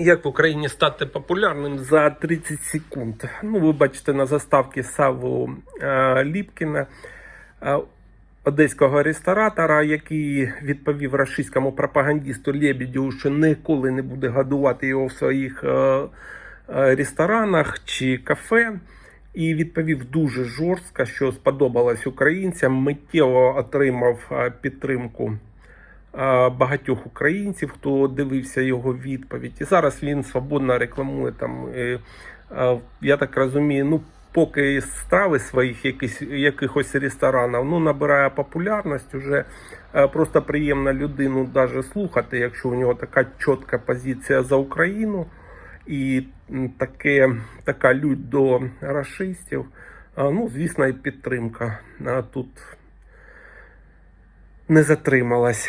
Як в Україні стати популярним за 30 секунд? Ну, ви бачите на заставці Саву е, Ліпкіна, е, одеського ресторатора, який відповів рашистському пропагандисту Лебедю, що ніколи не буде годувати його в своїх е, е, ресторанах чи кафе. І відповів дуже жорстко, що сподобалось українцям. Миттєво отримав е, підтримку багатьох українців, хто дивився його відповідь. І зараз він свободно рекламує там. е, е, Я так розумію, ну поки страви своїх якісь, якихось ресторанів ну, набирає популярність. Уже е, просто приємно людину навіть слухати, якщо у нього така чітка позиція за Україну і таке, така лють до расистів. Ну, звісно, і підтримка тут не затрималась.